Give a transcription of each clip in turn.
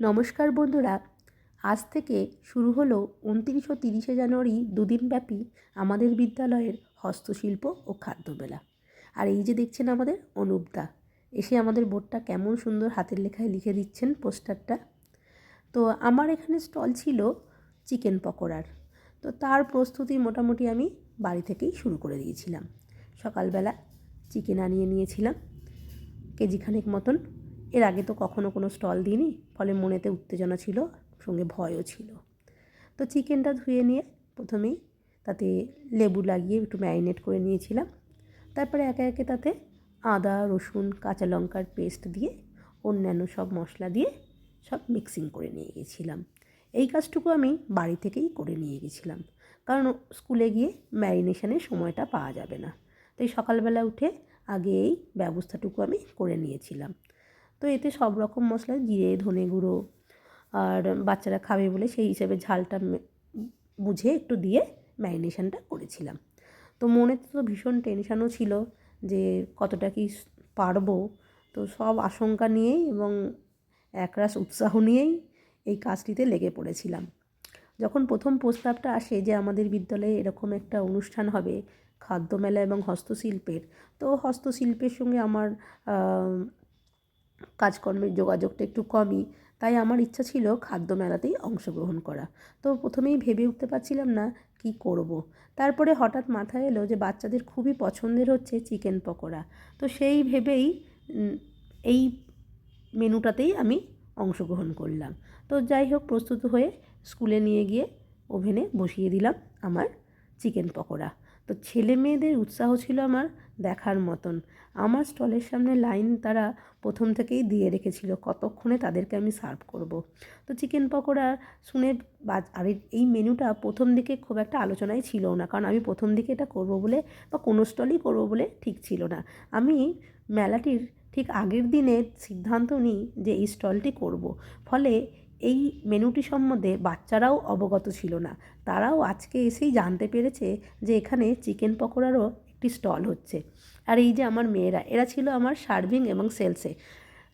নমস্কার বন্ধুরা, আজ থেকে শুরু হলো উনত্রিশ ও তিরিশে জানুয়ারি দুদিনব্যাপী আমাদের বিদ্যালয়ের হস্তশিল্প ও খাদ্য মেলা আর এই যে দেখছেন আমাদের অনুপদা, এসে আমাদের বোর্ডটা কেমন সুন্দর হাতের লেখায় লিখে দিচ্ছেন পোস্টারটা। তো আমার এখানে স্টল ছিল চিকেন পকোড়ার, তো তার প্রস্তুতি মোটামুটি আমি বাড়ি থেকেই শুরু করে দিয়েছিলাম। সকালবেলা চিকেন আনিয়ে নিয়েছিলাম, কেজিখানেক মতন এর আগে তো কখনো কোনো স্টল দিইনি, ফলে মনেতে উত্তেজনা ছিল, সঙ্গে ভয়ও ছিল। তো চিকেনটা ধুয়ে নিয়ে প্রথমেই তাতে লেবু লাগিয়ে একটু ম্যারিনেট করে নিয়েছিলাম। তারপরে একে একে তাতে আদা, রসুন, কাঁচা লঙ্কার পেস্ট দিয়ে অন্যান্য সব মশলা দিয়ে সব মিক্সিং করে নিয়ে গেছিলাম। এই কাজটুকু আমি বাড়ি থেকেই করে নিয়ে গেছিলাম, কারণ স্কুলে গিয়ে ম্যারিনেশনের সময়টা পাওয়া যাবে না। তাই সকালবেলা উঠে আগে এই ব্যবস্থাটুকু আমি করে নিয়েছিলাম। তো এতে সব রকম মশলা, জিরে, ধনে গুঁড়ো আর বাচ্চারা খাবে বলে সেই হিসেবে ঝালটা বুঝে একটু দিয়ে ম্যারিনেশনটা করেছিলাম। তো মনে তো ভীষণ টেনশানও ছিল যে কতটা কি পারব। তো সব আশঙ্কা নিয়েই এবং একরাশ উৎসাহ নিয়েই এই কাজটিতে লেগে পড়েছিলাম। যখন প্রথম প্রস্তাবটা আসে যে আমাদের বিদ্যালয়ে এরকম একটা অনুষ্ঠান হবে খাদ্যমেলা এবং হস্তশিল্পের, তো হস্তশিল্পের সঙ্গে আমার কাজকর্মের যোগাযোগটা একটু কমই। তাই আমার ইচ্ছা ছিল খাদ্য মেলাতেই অংশগ্রহণ করা। তো প্রথমেই ভেবে উঠতে পারছিলাম না কি করব। তারপরে হঠাৎ মাথায় এলো যে বাচ্চাদের খুবই পছন্দের হচ্ছে চিকেন পকোড়া। তো সেই ভেবেই এই মেনুটাতেই আমি অংশগ্রহণ করলাম। তো যাই হোক, প্রস্তুত হয়ে স্কুলে নিয়ে গিয়ে ওভেনে বসিয়ে দিলাম আমার চিকেন পকোড়া। তো ছেলে মেয়েদের উৎসাহ ছিল আমার দেখার মতন আমার স্টলের সামনে লাইন তারা প্রথম থেকেই দিয়ে রেখেছিল, কতক্ষণে তাদেরকে আমি সার্ভ করব। তো চিকেন পকোড়া শুনে আর এই মেনুটা প্রথম দিকে খুব একটা আলোচনায় ছিল না, কারণ আমি প্রথম দিকে এটা করব বলে বা কোনো স্টলই করব বলে ঠিক ছিল না আমি মেলাটির ঠিক আগের দিনে সিদ্ধান্ত নিই যে এই স্টলটি করব। ফলে এই মেনুটি সম্বন্ধে বাচ্চারাও অবগত ছিল না। তারাও আজকে এসেই জানতে পেরেছে যে এখানে চিকেন পকোড়ারও একটি স্টল হচ্ছে। আর এই যে আমার মেয়েরা, এরা ছিল আমার সার্ভিং এবং সেলসে।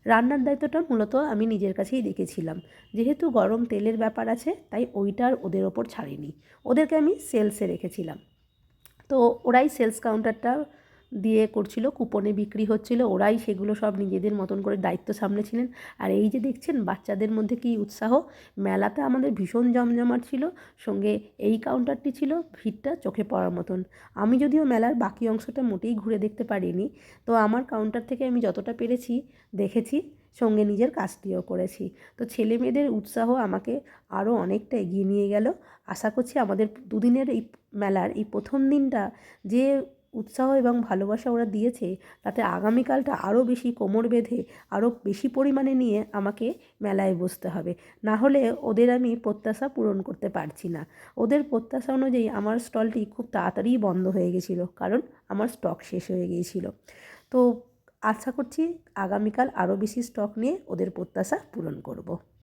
রান্নার দায়িত্বটা মূলত আমি নিজের কাছেই দেখেছিলাম। যেহেতু গরম তেলের ব্যাপার আছে, তাই ওইটার ওদের ওপর ছাড়িনি। ওদেরকে আমি সেলসে রেখেছিলাম। তো ওরাই সেলস কাউন্টারটা দিয়ে করছিল, কুপনে বিক্রি হচ্ছিল, ওরাই সেগুলো সব নিজেদের মতন করে দায়িত্ব সামলেছিলেন। আর এই যে দেখছেন, বাচ্চাদের মধ্যে কি উৎসাহ! মেলাতে আমাদের ভীষণ জমজমাট ছিল, সঙ্গে এই কাউন্টারটি ছিল ভিড়টা চোখে পড়ার মতন। আমি যদিও মেলার বাকি অংশটা মোটেই ঘুরে দেখতে পারিনি, তো আমার কাউন্টার থেকে আমি যতটা পেরেছি দেখেছি, সঙ্গে নিজের কাজটিও করেছি। তো ছেলে মেয়েদের উৎসাহ আমাকে আরও অনেকটা এগিয়ে নিয়ে গেল। আশা করছি আমাদের দুদিনের এই মেলার এই প্রথম দিনটা যে উৎসাহ এবং ভালোবাসা ওরা দিয়েছে, তাতে আগামীকালটা আরও বেশি কোমর বেঁধে, আরও বেশি পরিমাণে নিয়ে আমাকে মেলায় বসতে হবে। না হলে ওদের আমি প্রত্যাশা পূরণ করতে পারছি না। ওদের প্রত্যাশা অনুযায়ী আমার স্টলটি খুব তাড়াতাড়িই বন্ধ হয়ে গেছিল, কারণ আমার স্টক শেষ হয়ে গিয়েছিল। তো আশা করছি আগামীকাল আরও বেশি স্টক নিয়ে ওদের প্রত্যাশা পূরণ করব।